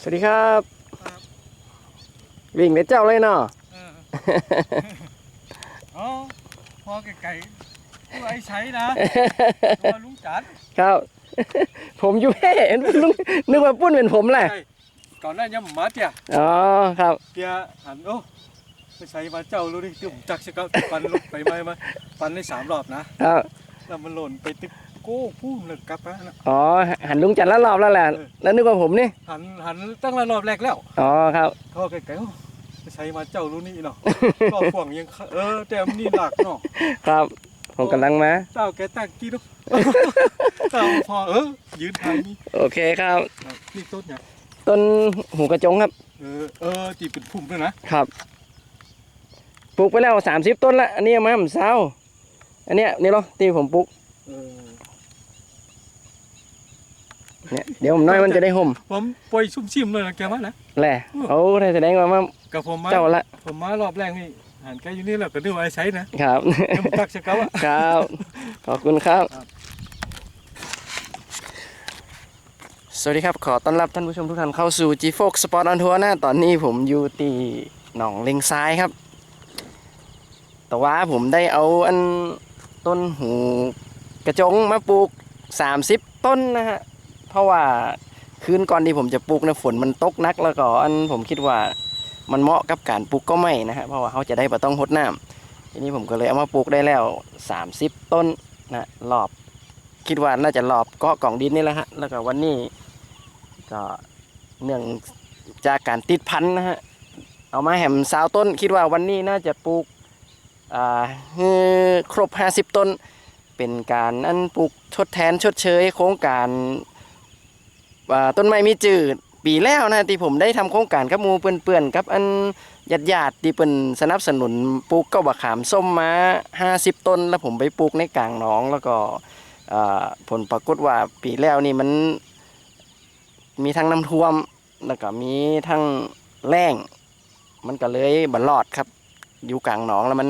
สวัสดีครับครับ วิ่งเด็ดเจ้าเลยเนาะเอออ๋อพอไก่ๆผู้ไอ้ใช้นะตัวลุงจันครับ ผมอยู่เพ่นึกนึกว่าปุ้นเป็นผมแหละใช่ก่อนหน้านี้ผมมาเตี่ยอ๋อครับเตี่ยหันโอ้ไปใช้มาเจ้ารู้ดิที่ผมจักสกัดปันลงไปไหมมาปันได้สามรอบนะครับแล้วมันหล่นไปตึก โก้พุ่มเลยกลับมานะ อ๋อหันลุงจันทร์แล้วรอบแล้วแหละเออ แล้วนึกว่าผมนี่หันหันตั้งแต่รอบแรกแล้วอ๋อครับพอไก่ๆโอ้ไปใช้มาเจ้ารู้นี่เนาะ รอบห่วงยังเออแต่มันนี่หลักเนาะครับ ผมกำลังมาเจ้าแกตั้งกี่ลูกเจ้าพอเออยืนทางนี้โอเคครับ ครับนี่ต้นเนี่ยต้นหูกระจงครับเออเออตีเป็นพุ่มด้วยนะครับปลูกไปแล้วสามสิบต้นละอันนี้เอามาผมเศร้าอันเนี้ยนี่เหรอที่ผมปลูกเออ เนี่ยเดี๋ยวผมน้อยมันจะได้ห่มผมปล่อยชุ่มชิมเลยนะแกมานะแหละเอาได้แสดงว่ามากับผมมาเจ้าละผมมารอบแรกนี่หันแกอยู่นี่แหละก็นึกว่าไอ้ใช้นะครับยังตักสกัดอะครับขอบคุณครับครับ สวัสดีครับขอต้อนรับท่านผู้ชมทุกท่านเข้าสู่ G f o x Sport on Tour นะตอนนี้ผมอยู่ที่หนองเลงซ้ายครับ แต่ว่าผมได้เอาอันต้นหูกระจงมาปลูก 30 ต้นนะฮะ เพราะว่าคืนก่อนที่ผมจะปลูกเนะฝนมันตกนักแล้วก็อันผมคิดว่ามันเหมาะกับการปลูกก็ไม่นะฮะเพราะว่าเขาจะได้บ่ต้องหดน้ำทีนี้ผมก็เลยเอามาปลูกได้แล้ว 30 ต้นนะรอบ คิดว่าน่าจะรอบเกาะกล่องดินนี่แหละฮะแล้วก็วันนี้ก็เนื่องจากการติดพันธุ์นะฮะเอามาแหมสาวต้น คิดว่าวันนี้น่าจะปลูกอ่าให้ครบ 50 ต้น เป็นการอันปลูกทดแทนชดเชย โครงการ ต้นไม้มีจืดปีแล้วนะที่ผมได้ทำโครงการกับมูเปื่อนๆกับอันญาติญาติที่เป็นสนับสนุนปลูกเก้าบะขามส้มมา50 ต้น แล้วผมไปปลูกในกลางหนอง แล้วก็ผลปรากฏว่าปีแล้วนี่มันมีทั้งน้ำท่วม แล้วก็มีทั้งแล้ง มันก็เลยบันรอดครับ อยู่กลางหนองแล้วมัน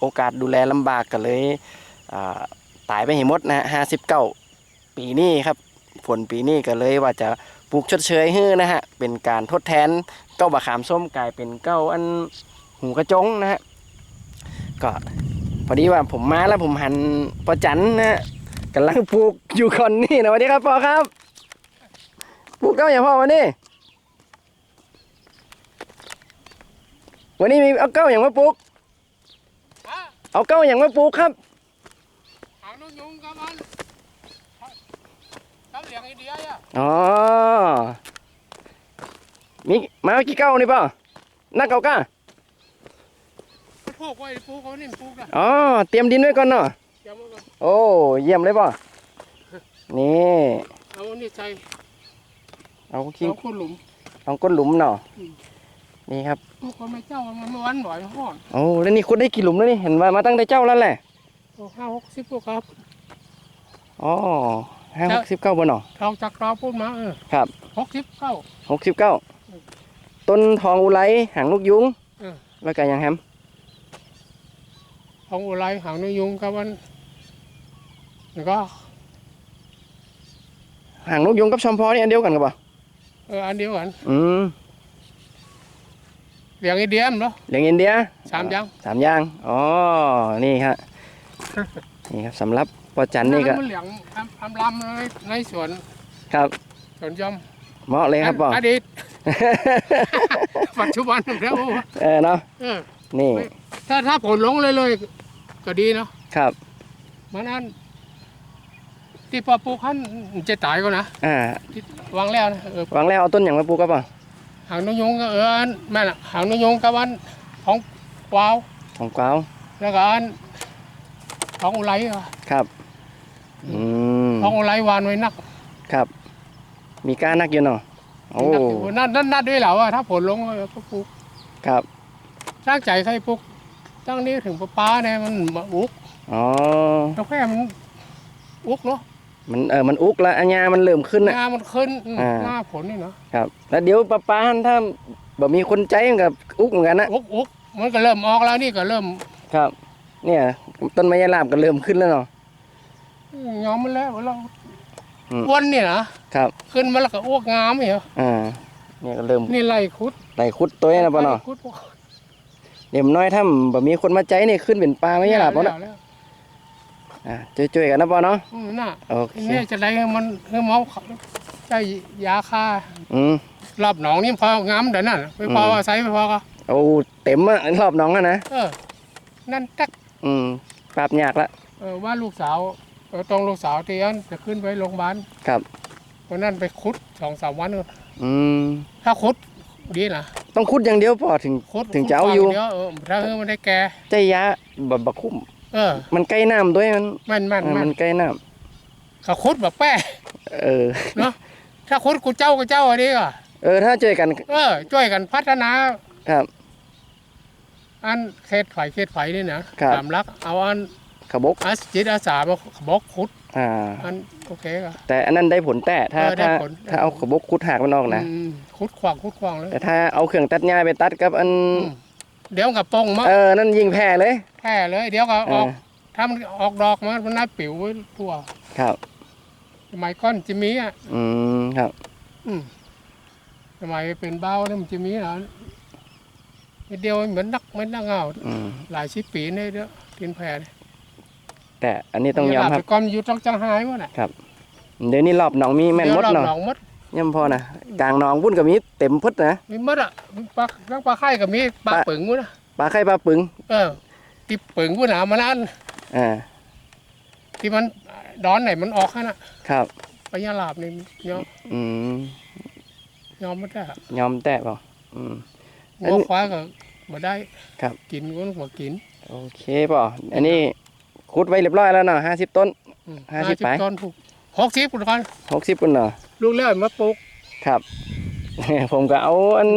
โอกาสดูแลลำบากก็เลยตายไปเห็นหมดนะฮะห้าสิบเก้าปีนี้ครับ ฝนปีนี้ก็เลยว่าจะปลูกชดเชยให้นะฮะ เป็นการทดแทนเก้าบะขามส้มกลายเป็นเก้าอันหูกระจงนะฮะ ก็พอดีว่าผมมาแล้วผมหันประจันนะฮะกำลังปลูกอยู่คนนี่นะสวัสดีครับพ่อครับ ปลูกเก้าอย่างพ่อวันนี้ วันนี้มีเอาเก้าอย่างมาปลูก เอาเก้าอย่างมาปลูกครับหางนกยุงกับมันกับ เหลียงไอเดียอะอ๋อมีมาเอากี่เก้านี่ป่ะนักเก้าก้ามันปลูกไว้ปลูกเขานี่ปลูกนะอ๋อเตรียมดินไว้ก่อนเนาะเดี๋ยวมันก็โอ้เยี่ยมเลยป่ะนี่เอาอันนี้ใส่เอาขี้เอาคนหลุมเอาก้นหลุมเนาะอืม นี่ครับปลูกก็ไม่เจ้ามันมาวันบ่อยห้อนโอ้แล้วนี่คุณได้กี่หลุมแล้วนี่เห็นว่ามาตั้งแต่เจ้าแล้วแหละปลูกห้าหกสิบพวกครับอ๋อ ห้าหกสิบเก้าบนเนาะทองจากเราพูดมาเออครับหกสิบเก้าหกสิบเก้าอืมต้นทองอุไรหางนกยุงเออแล้วก็ยังแฮมทองอุไรหางนกยุงกับมันแล้วก็หางนกยุงกับชอมพอนี่อันเดียวกันกับป่ะเอออันเดียวกัน อืมเหลียงไอเดียมเนาะเหลียงอินเดียสามอย่างสามอย่างอ๋อนี่ครับนี่ครับสำหรับ ปอจันนี่ก็มันเหลียงทำทำลำในในสวนครับ สวนยอมเหมาะเลยครับป่ออดีตปัจจุบันแล้วเออเนาะเออนี่ ถ้าถ้าผลลงเลยเลยๆก็ดีเนาะครับมันอันที่ปอปลูกขันจะตายก็นะอ่าที่วางแล้วนะเออวางแล้วเอาต้นอย่างมาปลูกกับป่ะหางนกยงก็เอออันแม่นละหางนกยงกับอันของกวาวของกวาวแล้วก็อันของอุไรอะครับ อืมของอุไรวานไว้นักครับ มีก้านักอยู่เนาะโอ้นักอยู่นั่นนั่นนัดด้วยเหรอว่าถ้าผลลงเออก็ปลูกครับสร้างใจใครปลูกตั้งนี้ถึงปลาปลาเนี่ยมันมาอุกอ๋อกาแฟมันอุกเนาะมันเออมันอุกแล้วอัญญามันเริ่มขึ้นนะงามันขึ้นอืมอ่าหน้าผลนี่เนาะครับ แล้วเดี๋ยวป้าป้าหันถ้าบ่มีคนใจมันกับอุกเหมือนกันนะอุกอุกมันก็เริ่มออกแล้วนี่ก็เริ่มครับ เนี่ยต้นไม้ยาลาบก็เริ่มขึ้นแล้วเนาะ ยอมมันแล้วเราอืม อ้วนเนี่ยนะครับขึ้นมาแล้วก็อ้วกงามเหรออ่าเนี่ยก็เริ่มนี่ไล่คุดไต่ขุดตัวนะป่ะเนาะไล่คุดพวกเดี๋ยวน้อยถ้าแบบมีคนมาใจนี่ขึ้นเป็นปลาไม่ใช่หรอป่ะเนาะแล้วอ่าช่วยๆกันนะป่ะเนาะอืมน่ะโอเคนี่จะได้ให้มันให้หมอเขาใช้ยาฆ่าอืม รอบหนองนี่พองามเดี๋ยวนั้นไม่พออืม อาศัยไม่พอก็โอ้เต็มอะรอบน้องอะนะเออ นั่นตักอืมปราบยากละ เออว่าลูกสาว เออตรงลูกสาวที่อันจะขึ้นไปโรงพยาบาลครับวันนั้นไปคุดสองสามวันก็อืมถ้าคุดดีนะต้องขุดอย่างเดียวพอถึงคุดถึงจะเอาอยู่เดียวเออถ้าเออมันได้แก่ใจยะแบบบักคุ้มเออ มันใกล้น้ำด้วยมันแม่นแม่นเออแม่มันนใกล้น้เขาคุดแบบแป้ำเออเนาะถ้าคุดกูเจ้ากูเจ้าอันนี้ก็เออ ถ้าเจอกัน เออ ช่วยกันพัฒนาครับ อันเขตไฝ่เขตไฝ่นี่นะครับสามลัก เอาอัน ขบกอาสจิตอาสามาบอกคุดอ่าอันโอเคก็ แต่อันนั้นได้ผลแต่ถ้าเออได้ถ้าผล ถ้าเอาขบกขุดหากมันออกนะ อืมคุดขวางคุดขวางเลย แต่ถ้าเอาเครื่องตัดหญ้าไปตัดกับอันมเดี๋ยวกับปงมาเออ นั่นยิงแพ้เลยแค่เลย เดี๋ยวก็เออออกถ้ามันออกดอกมามันน่าปิ๋วไว้ทั่วครับ สมัยก้อนจะมีอะอืม ครับ อืมสมัยเป็นเบ้าเนี่ยมันจะมีนะนิดเดียวเหมือนนักเหมือนนักเงาอืม หลายสิบปีเนี่ยเด้อกินแผ่เนี่ย แต่อันนี้ต้องยอมครับแต่ก้อนอยู่ต้องจังหายหมดอะเดี๋ยวนี้รอบหนองมีแม่นเดี๋ยวมดรอบเนาะหนองมดย่ำพอนะกลางหนองพุ่นก็มีเต็มพุดนะมีมดอะมีปลาทั้งปลาไข่กับมีปลาปลาปึงมุ้นะปลาไข่ปลาปึงเออที่ปึงมุ้นหนามันนั่นอ่าที่มันดอนไหนมันออกให้น่ะครับปลายาลาบนี่ยอมอืมยอมไม่ได้อะยอมแตะเปล่าอืมอันงันี้วควายก็บ่ได้ ครับ กินก็บ่กิน โอเคเปล่าอันนี้ ขุดไว้เรียบร้อยแล้วเนาะห้าสิบต้นอืมห้าสิบไป ต้นผูกหกสิบคุณก่อนหกสิบปุ่นเนาะลูกเลี้ยมาปลูกครับ ผมก็เอาอัน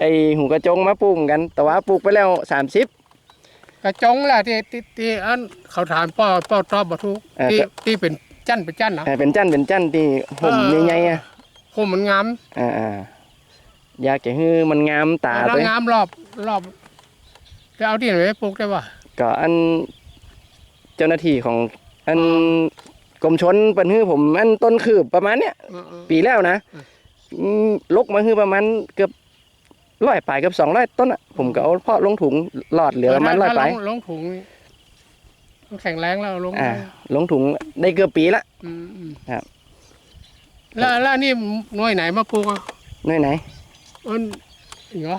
ไอหูกระจงมาปลูกเหมือนกัน แต่ว่าปลูกไปแล้วสามสิบ กระจงแหละที่ที่ที่อันเขาถามป้อป้อตอบบ่ถูกเออที่ก็ ที่เป็นจันเป็นจันนะ เป็นจันเป็นจันที่ห่มเออ ใหญ่ๆอะผมมันงามอ่าอ่าอยากจะให้มันงามตาแล้วด้วยงามรอบรอบจะเอาที่ไหนไปปลูกได้ป่ะก็อัน เจ้าหน้าที่ของอันกรมชนเปินฮื้อผมอันต้นคืบประมาณเนี้ยเออเออปีแล้วนะอืมอืมลกมาคือประมาณเกือบร้อยปลายเกือบสองร้อยต้นอะผมก็เอาเพาะลงถุงหลอดเหลือประมาณร้อยถ้ปลายลงลงถุงนี่มันแข็งแรงแล้วเอาลงอ่าได้ลงถุงได้เกือบปีละอืมอืมครับ แล้วแล้วนี่หน่วยไหนมาปลูกอะน้อยไหนอันเหรอ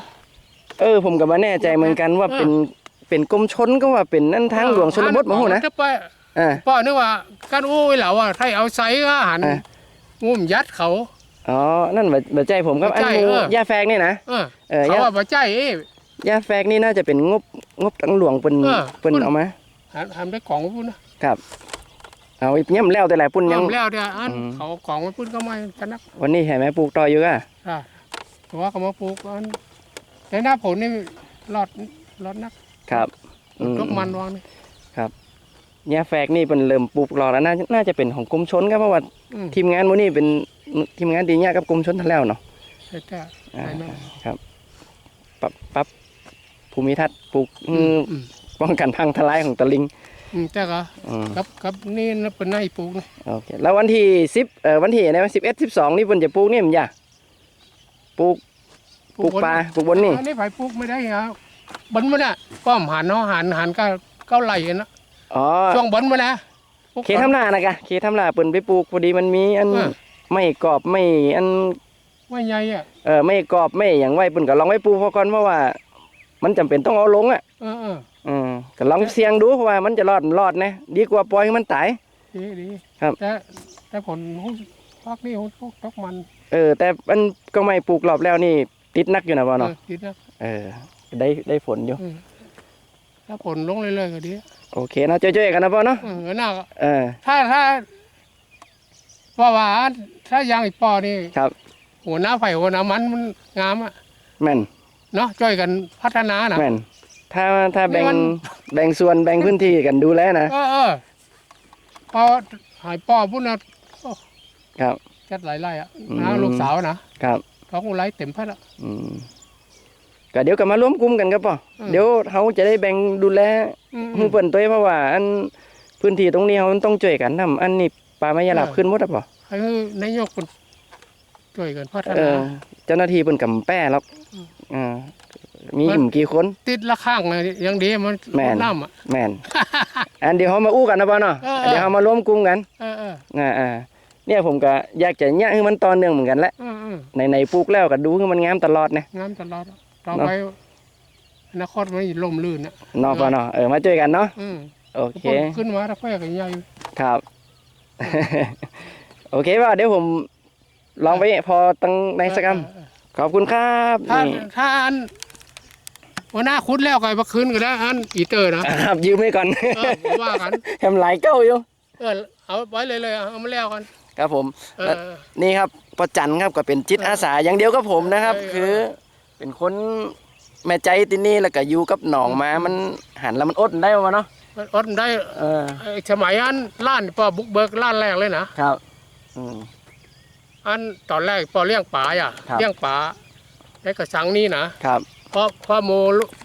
เออผมก็มาแน่ใจเหมือนกันว่าเออเป็น เป็นกรมชนก็ว่าเป็นนั่นทางหลวงชนบทมาหูนะจะไปอ่าป้อนึกว่าการอู้ไว้แล้วอะถ้าเอาไซก็หันอะงุ่มยัดเขาอ๋อ นั่นบ่บ่ใจผมครับบ่อันใจหมูเออยาแฟกนี่นะเออเออเขายาว่าบ่ใจเอ้ยยาแฟกนี่น่าจะเป็นงบงบทางหลวงเปิ้นเออเปิ้นเพิ่นเอามาหันทำได้ของพุ่นนะเอาอีกย่ำแล้วแต่หลายปุ่นยังทำแล้วเดี๋ยวอันอืมเขาของมาพุ่นก็ไม่ชนะวันนี้เห็นไหมปลูกต่ออยู่อะอะแต่ว่าเขามาปลูกอันในหน้าผลนี่รอดรอดนัก ครับปลูกทุกมันวางนี่ยาแฟกนี่เป็นเริ่มปลูกรอแล้วน่าน่าจะเป็นของกรมชนครับเพราะว่าอืมทีมงานหมูนี่เป็นทีมงานดีเนี่ยกับกรมชนทันแล้วเนาะใช่แต่อ่าใช่ไหมครับ ปรับปรับภูมิทัศน์ปลูกอือืมมอืมป้องกันพังทลายของตะลิงอืมแต่ก็อืมกับกับนี่นะเป็นนายปลูกนะโอเคแล้ววันที่สิบเอ่อวันที่อะไรสิบเอ็ดสิบสองนี่เพิ่นจะปลูกนี่มันอย่าปลูกปลูกปลาปลูกบนนี่อันนี้ไผปลูกไม่ได้ครับ บนมันอะป้อมหันเนาะหันหันก็เก้าไหลกันนะอ๋อช่วงบนมันนะปลูกเขตทำนานะกะเขตทำนาเปิ่นไปปลูกพอดีมันมีอันเออไม่กรอบไม่อันว่าใหญ่อะเออไม่กรอบไม่อย่างไว้เปิ่นก็ลองไว้ปลูกพอก่อนเพราะว่า มันจำเป็นต้องเอาลงอะเออเอออืมก็ลองเสี่ยงดูเพราะว่ามันจะรอดรอดนะดีกว่าปล่อยให้มันตายดีดีครับแต่แต่ผลหุ้นพักนี่หุ้นพวกตกมัน เออ แต่มันก็ไม่ปลูกรอบแล้วนี่ ติดนักอยู่นะพ่อเอเนาะอติดนะเออ ได้ได้ผลอยู่อืมถ้าผลลงเรื่อยๆก็ดีโอเคนะช่วยๆกันนะพ่อเนาะเออน่าก็เออถ้าถ้าเพราะว่าถ้ายังอีกปอนี่ครับ หัวหน้าไผ่หัวหน้ามันมันงามอะแม่นเนาะช่วยกันพัฒนานะ แม่นถ้าถ้าแบ่งนี่มัน แบ่งส่วนแบ่งพื้นที่กันดูแลนะเออเออพอหายปอพุ่นนะครับ จัดหลายไร่อะอืมนะลูกสาวนะครับ ท้องไร่เต็มพัดอะอืม ก็เดี๋ยวก็มาร่วมกลุ่มกันครับป่ออืมเดี๋ยวเขาจะได้แบ่งดูแลอืมให้เปิ่นตัวเองเพราะว่า อันพื้นที่ตรงนี้เขาต้องช่วยกันทำอันนี้ปลาไม้ยาหลับเออขึ้นหมดอะป่อคือนายกคนช่วยกันพัฒเอนา อเจ้าหน้าที่เป็นกำแป้หรอกอ่ามีมันอิ่มกี่คน ติดละข้างเลยยังดีมันแม่น น้ำอะ แม่น อันเดี๋ยวเขามาอู้กันนะป่ะเนาะเออ เดี๋ยวเขามาร่วมกลุ่มกันเออเอออ่าอ่าเนี่ยผมก็อยากจะเนี่ยให้มันต่อเนื่องเหมือนกันแหละ เออเออในในปลูกแล้วก็ดูให้มันงามตลอดนะ งามตลอดต่อ เนอะไปอนาคตมันล่มลื่นอะเนาะป่ะเนาะเออมาเจอกันเนาะอืมโอเค ขึ้นมาถ้าแพ้กันใหญ่ครับ โอเคป่ะเดี๋ยวผมลองไปพอตั้งในสกรรมเออขอบคุณครับถ้านี่ถ้าอันวันหน้าคุดแล้วก็มาคืนก็ได้อันอีเตอร์นะครับยืมไว้ก่อนเออผมว่ากันแฮมหลายเก้าอยู่เออเอาไว้เลยเลยเอามาแล้วกันครับผมเออนี่ครับประจันครับก็เป็นจิตอาสาอย่างเดียวกับผมนะครับเออคือ เป็นคนแม่ใจที่นี่แล้วก็อยู่กับหนองมามันหันแล้วมันอดได้มาเนาะอดได้เออไอ้สมัยอันล้านปอบุกเบิกล้านแรกเลยนะครับอืมอันตอนแรกปอเลี้ยงป่าอะครับเลี้ยงป่าในกระสังนี่นะครับเพราะพ่อโม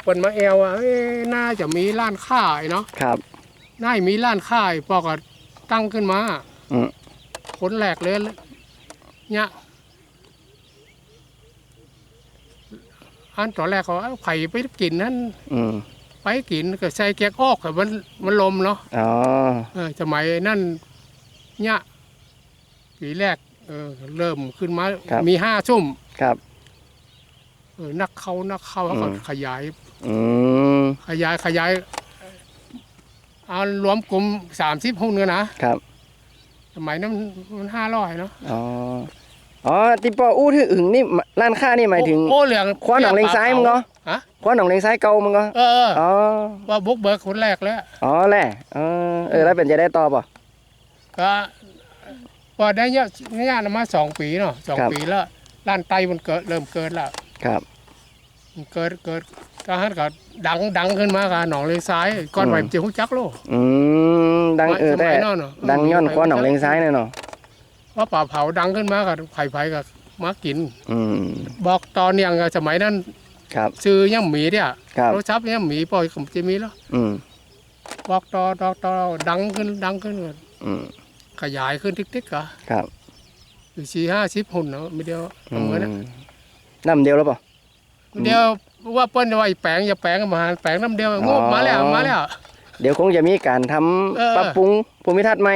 เปินมาแอวว่าเอ้ยน่าจะมีร้านค้าไอ้เนาะครับน่าจะมีร้านค้าปอก็ตั้งขึ้นมาอืมคนแรกเลยเนี่ย อันตอนแรกเขาเอาไผ่ไปกินนั่นอืมไปกินก็ใส่แกกออกแต่มันมันลมเนาะอ๋อเออสมัยนั่นเนี่ยปีแรกเออเริ่มขึ้นมาครับมีห้าชุ่มครับเออนักเข้านักเข้าแล้วก็อืมขยายอืมขยายขยายเอารวมกลุ่มสามสิบหุ้นกันนะครับ สมัยนั้นมันห้าร้อยเนาะอ๋อ อ๋อที่ปออู้ที่อึ่งนี่ร้านค้านี่หมายถึงโอ้เหลืองคว้าหนองเลงซ้ายมึงเหรอฮะคว้าหนองเลงซ้ายเก่ามึงเหรอเออเอออ๋อว่าบุกเบิกคนแรกแล้วอ๋อแหละเออเออแล้วเป็นจะได้ต่อป่ะก็พอได้เนี่ยเนี่ยมาสองปีเนาะสองครับปีแล้วร้านไตมันเกิดเริ่มเกิดแล้วครับ มันเกิดเกิดก็ฮันก็ดังดังขึ้นมากับหนองเลงซ้ายก่อนอืมไหวมันจะหุ่จักโลอืมดังเออสแต่มัยนั้นเนอะดังย้อนคว้าหนองเลงซ้ายเนี่ยเนาะ ว่าป่าเผาดังขึ้นมากับไผ่ไผ่กับมากิน อืมบอกตอนยังกับสมัยนั้นครับ ซื้อยังหมีเนี่ยครับรถชับยังหมีปล่อยขมจะมีแล้วอืมบอกต่อต่อต่อดังขึ้นดังขึ้นอืมขยายขึ้นติ๊กๆก็ครับอยู่สี่ห้าสิบหุ่นเนาะไม่เดียวอืเหมือนนะมน้ำเดียวแล้วป่ะเดียวว่าเปิ้ลจะว่าไอ้แปลงอย่าแปลงมาแปลงน้ำเดียวงบมาแล้วมาแล้ว เดี๋ยวคงจะมีการทำเออ ปรับปรุงภูมิทัศน์ใหม่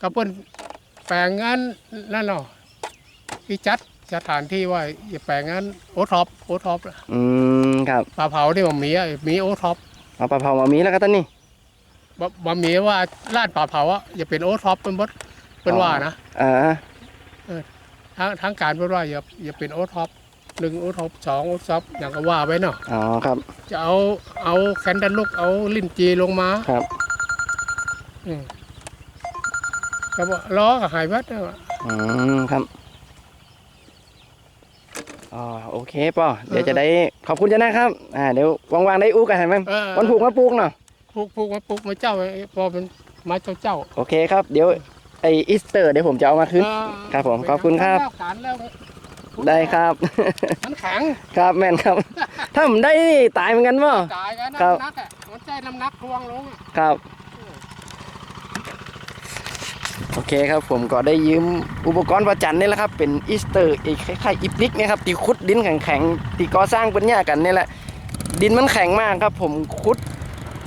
ก็เปิ้ลแปลงงานนั่นเนาะที่จัดสถานที่ว่าอย่าแปลงงานโอท็อปโอท็อปอืมครับปลาเผาที่มันมีอะมีโอท็อปเอาปลาเผามามีแล้วก็ตอนนี้บ่บ่มีว่าร้านปลาเผาอะอย่าเป็นโอท็อปเป็นบดเป็นว่านะอ่าทางทางการเป็นว่าอย่าอย่าเป็นโอท็อปหนึ่งโอท็อปสองโอท็อปอย่างก็ว่าไว้เนาะอ๋อครับ จะเอาเอาแคนดันลูกเอาลิ้นจีลงมาครับ อืม ก็บอกล้อกับหายวัดนะอืมครับอ๋อโอเคป่อเดี๋ยวจะได้ขอบคุณเจ้านะครับ อ่าเดี๋ยวว่างๆได้อู้กันเห็นไหมเออวันผูกมาปลูกเนาะปลูกปลูกมาปลูกมาเจ้าไอ้พอเป็นมาเจ้าเจ้าโอเคครับเดี๋ยวไออีสเตอร์เดี๋ยวผมจะเอามาคืน เออครับผมขอบคุณครับแล้วการแล้วได้ครับ มันแข็งครับแม่นครับ ถ้าผมได้นี่ตายเหมือนกันป่ะ ตายกันครับ น้ำหนักอะมันใจน้ำหนักทวงลงอะครับ โอ เคครับผมก็ได้ยืมอุปกรณ์ประจันนี่แหละครับ เป็นอีสเตอร์อีกคล้ายๆอิปนิกนะครับที่ขุดดินแข็งๆที่ก่อสร้างเป็นเนี่ยกันนี่แหละ ดินมันแข็งมากครับผมขุด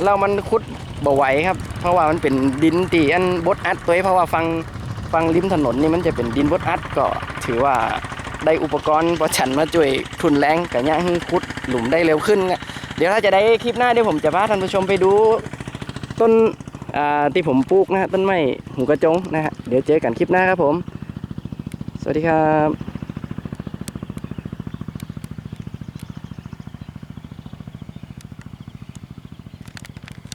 เรามันขุดบ่ไหวครับ เพราะว่ามันเป็นดินตีอันบดอัดตัวเองเพราะว่าฟังฟังริมถนนนี่มันจะเป็นดินบดอัดก็ถือว่าได้อุปกรณ์ประชันมาช่วยทุนแรงกับย่างให้ขุดหลุมได้เร็วขึ้น เดี๋ยวถ้าจะได้คลิปหน้าเดี๋ยวผมจะพาท่านผู้ชมไปดูต้น ที่ผมปลูกนะฮะต้นไม้หูกระจงนะฮะเดี๋ยวเจอกันคลิปหน้าครับผม สวัสดีครับ